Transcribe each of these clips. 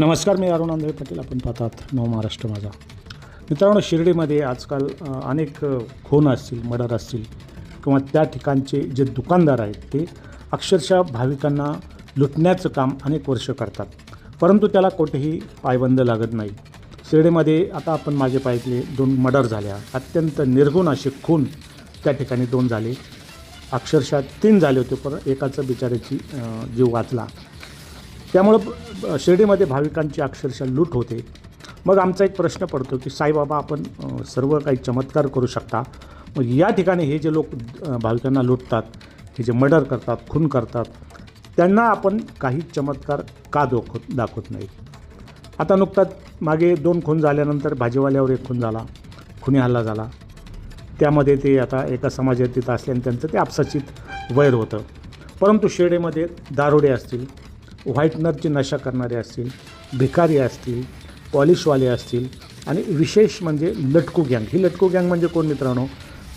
नमस्कार मी अरुण आंधळे पाटील. आपण पाहतात नव महाराष्ट्र माझा. मित्रांनो शिर्डीमध्ये आजकाल अनेक खून असतील मर्डर असतील किंवा त्या ठिकाणचे जे दुकानदार आहेत ते अक्षरशः भाविकांना लुटण्याचं काम अनेक वर्ष करतात. परंतु त्याला कुठेही पायबंद लागत नाही. शिर्डीमध्ये आता आपण माझे पाहितले दोन मर्डर झाल्या. अत्यंत निर्गुण असे खून त्या ठिकाणी दोन झाले. अक्षरशः तीन झाले होते पण एकाचं बिचाऱ्याची जीव वाचला. त्यामुळं शिर्डीमध्ये भाविकांची अक्षरशः लूट होते. मग आमचा एक प्रश्न पडतो की साईबाबा आपण सर्व काही चमत्कार करू शकता. मग या ठिकाणी हे जे लोक भाविकांना लुटतात हे जे मर्डर करतात खून करतात त्यांना आपण काही चमत्कार का दाखवत दाखवत नाही आता नुकताच मागे दोन खून झाल्यानंतर भाजीवाल्यावर एक खून झाला खुनी हल्ला झाला. त्यामध्ये ते आता एका समाजात तिथं असल्याने त्यांचं ते आपसाचित वैर होतं. परंतु शेडेमध्ये दारोडे असतील व्हाईटनरची नशा करणारे असतील भिकारी असतील पॉलिशवाले असतील आणि विशेष म्हणजे लटकू गँग. ही लटकू गँग म्हणजे कोण मित्रांनो?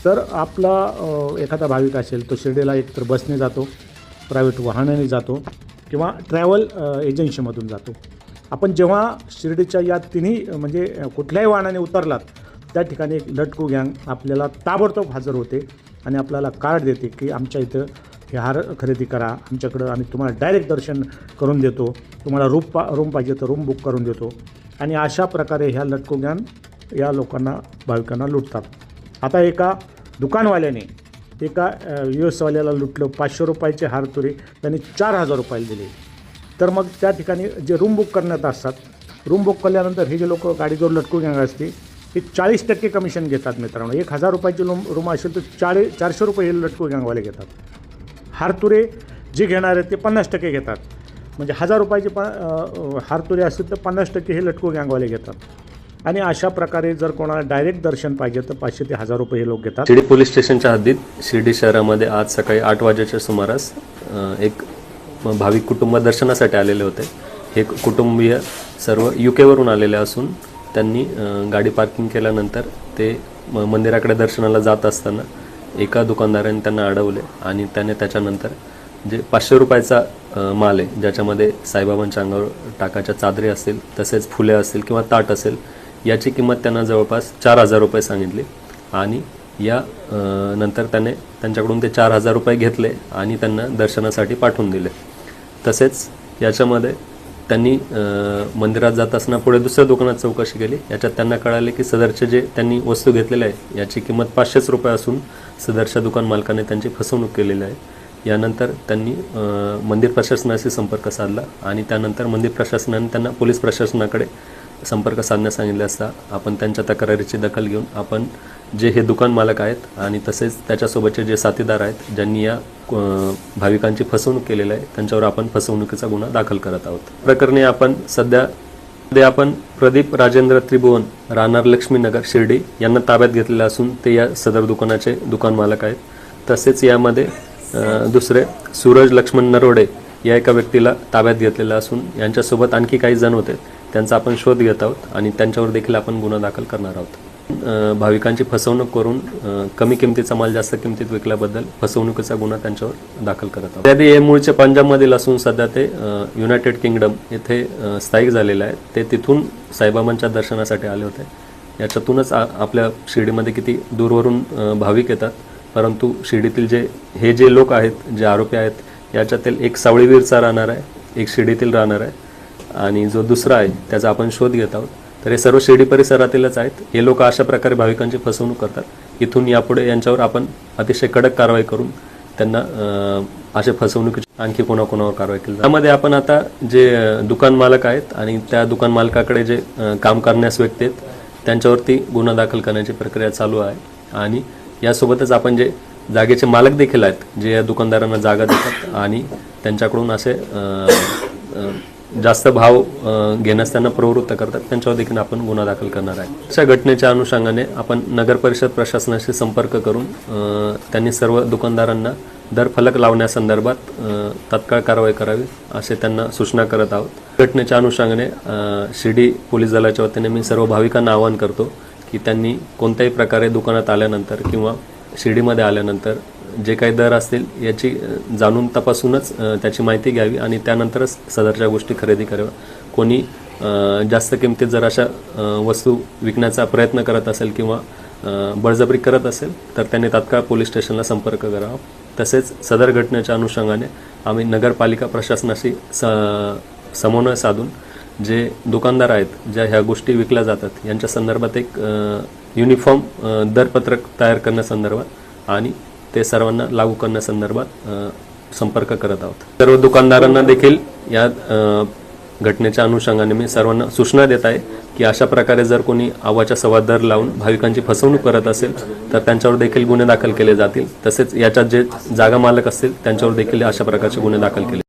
तर आपला एखादा भाविक असेल तो शिर्डीला एकतर बसने जातो प्रायव्हेट वाहनाने जातो किंवा ट्रॅव्हल एजन्सीमधून जातो. आपण जेव्हा शिर्डीच्या या तिन्ही म्हणजे कुठल्याही वाहनाने उतरलात त्या ठिकाणी एक लटकू गँग आपल्याला ताबडतोब हजर होते आणि आपल्याला कार्ड देते की आमच्या इथं हे हार खरेदी करा. आमच्याकडं आम्ही तुम्हाला डायरेक्ट दर्शन करून देतो. तुम्हाला रूम पा रूम पाहिजे तर रूम बुक करून देतो. आणि अशा प्रकारे ह्या लटकू गँग या लोकांना भाविकांना लुटतात. आता एका दुकानवाल्याने एका यू एसवाल्याला लुटलं पाचशे रुपयाचे हार तुरे त्यांनी चार हजार रुपयाला दिले. तर मग त्या ठिकाणी जे रूम बुक करण्यात असतात रूम बुक केल्यानंतर हे जे लोक गाडीजवळ लटकू गँग असते हे चाळीस टक्के कमिशन घेतात मित्रांनो. एक हजार रुपयाची रूम रूम असेल तर चाळीस चारशे रुपये हे लटकू गँगवाले घेतात. हारतुरे जे घेणार आहेत ते पन्नास टक्के घेतात. म्हणजे हजार रुपयाचे प हारतुरे असतील तर पन्नास टक्के हे लटकू गँगवाले घेतात. आणि अशा प्रकारे जर कोणाला डायरेक्ट दर्शन पाहिजे तर पाचशे ते हजार रुपये हे लोक घेतात. शिर्डी पोलीस स्टेशनच्या हद्दीत शिर्डी शहरामध्ये आज सकाळी आठ वाजेच्या सुमारास एक भाविक कुटुंब दर्शनासाठी आलेले होते. हे कुटुंबीय सर्व यू केवरून आलेले असून त्यांनी गाडी पार्किंग केल्यानंतर ते मंदिराकडे दर्शनाला जात असताना एका दुकानदाराने त्यांना अडवले आणि त्याने त्याच्यानंतर जे पाचशे रुपयाचा माल आहे ज्याच्यामध्ये साईबाबांच्या अंगावर टाकाच्या चादरी असतील तसेच फुले असतील किंवा ताट असेल याची किंमत त्यांना जवळपास चार हजार रुपये सांगितली. आणि या नंतर त्याने त्यांच्याकडून ते चार हजार रुपये घेतले आणि त्यांना दर्शनासाठी पाठवून दिले. तसेच याच्यामध्ये त्यांनी मंदिरात जात असताना पुढे दुसऱ्या दुकानात चौकशी केली. याच्यात त्यांना कळाले की सदरचे जे त्यांनी वस्तू घेतलेल्या आहे याची किंमत पाचशेच रुपये असून सदरच्या दुकान मालकाने त्यांची फसवणूक केलेली आहे. यानंतर त्यांनी मंदिर प्रशासनाशी संपर्क साधला आणि त्यानंतर मंदिर प्रशासनाने त्यांना पोलीस प्रशासनाकडे संपर्क साधण्यास सांगितले असता आपण त्यांच्या तक्रारीची दखल घेऊन आपण जे हे दुकान मालक आहेत आणि तसेच त्याच्यासोबतचे जे साथीदार आहेत ज्यांनी या भाविकांची फसवणूक केलेली आहे. त्यांच्यावर आपण फसवणुकीचा गुन्हा दाखल करत आहोत. प्रकरणी आपण सध्या मध्ये आपण प्रदीप राजेंद्र त्रिभुवन राहणार लक्ष्मीनगर शिर्डी यांना ताब्यात घेतलेलं असून ते या सदर दुकानाचे दुकान मालक आहेत. तसेच यामध्ये दुसरे सूरज लक्ष्मण नरोडे या एका व्यक्तीला ताब्यात घेतलेलं असून यांच्यासोबत आणखी काही जण होते. त्यांचा आपण शोध घेत आहोत आणि त्यांच्यावर देखील आपण गुन्हा दाखल करणार आहोत. भाविकांची फसवणूक करून कमी किमतीचा माल जास्त किमतीत विकल्याबद्दल फसवणुकीचा गुन्हा त्यांच्यावर दाखल करत आहोत. त्याआधी हे मूळचे पंजाबमधील असून सध्या ते युनायटेड किंगडम येथे स्थायिक झालेले आहेत. ते तिथून साईबाबांच्या दर्शनासाठी आले होते. याच्यातूनच आपल्या शिर्डीमध्ये किती दूरवरून भाविक येतात. परंतु शिर्डीतील जे हे जे लोक आहेत जे आरोपी आहेत याच्यातील एक सावळीवीरचा राहणार आहे एक शिर्डीतील राहणार आहे. आणि जो दुसरा आहे त्याचा आपण शोध घेत आहोत. तर हे सर्व शिर्डी परिसरातीलच आहेत. हे लोक अशा प्रकारे भाविकांची फसवणूक करतात. इथून यापुढे यांच्यावर आपण अतिशय कडक कारवाई करून त्यांना असे अशा फसवणुकीची आणखी कोणाकोणावर कारवाई केली त्यामध्ये आपण आता जे दुकान मालक आहेत आणि त्या दुकान मालकाकडे जे काम करण्यास व्यक्ती आहेत त्यांच्यावरती गुन्हा दाखल करण्याची प्रक्रिया चालू आहे. आणि यासोबतच आपण जे जागेचे मालक देखील आहेत जे या दुकानदारांना जागा देतात आणि त्यांच्याकडून असे जास्त भाव घेण्यास त्यांना प्रवृत्त करतात. त्यांच्यावर देखील आपण गुन्हा दाखल करणार आहे. अशा घटनेच्या अनुषंगाने आपण नगर परिषद प्रशासनाशी संपर्क करून त्यांनी सर्व दुकानदारांना दर फलक लावण्यासंदर्भात तत्काळ कारवाई करावी असे त्यांना सूचना करत आहोत. घटनेच्या अनुषंगाने शिर्डी पोलीस दलाच्या वतीने मी सर्व भाविकांना आवाहन करतो की त्यांनी कोणत्याही प्रकारे दुकानात आल्यानंतर किंवा शिर्डीमध्ये आल्यानंतर जे काही दर असतील याची जाणून तपासूनच त्याची माहिती घ्यावी आणि त्यानंतरच सदरच्या गोष्टी खरेदी कराव्या. कोणी जास्त किमतीत जर अशा वस्तू विकण्याचा प्रयत्न करत असेल किंवा बळजबरी करत असेल तर त्यांनी तात्काळ पोलीस स्टेशनला संपर्क करावा. तसेच सदर घटनेच्या अनुषंगाने आम्ही नगरपालिका प्रशासनाशी स समन्वय साधून जे दुकानदार आहेत ज्या ह्या गोष्टी विकल्या जातात यांच्या संदर्भात एक युनिफॉर्म दरपत्रक तयार करण्यासंदर्भात आणि ते सर्वांना लागू करण्यासंदर्भात संपर्क करत आहोत. सर्व दुकानदारांना देखील या घटनेच्या अनुषंगाने मी सर्वांना सूचना देत आहे की अशा प्रकारे जर कोणी आवाच्या सव्वा दर लावून भाविकांची फसवणूक करत असेल तर त्यांच्यावर देखील गुन्हे दाखल केले जातील. तसेच याच्यात जे जागा मालक असतील त्यांच्यावर देखील अशा प्रकारचे गुन्हे दाखल केले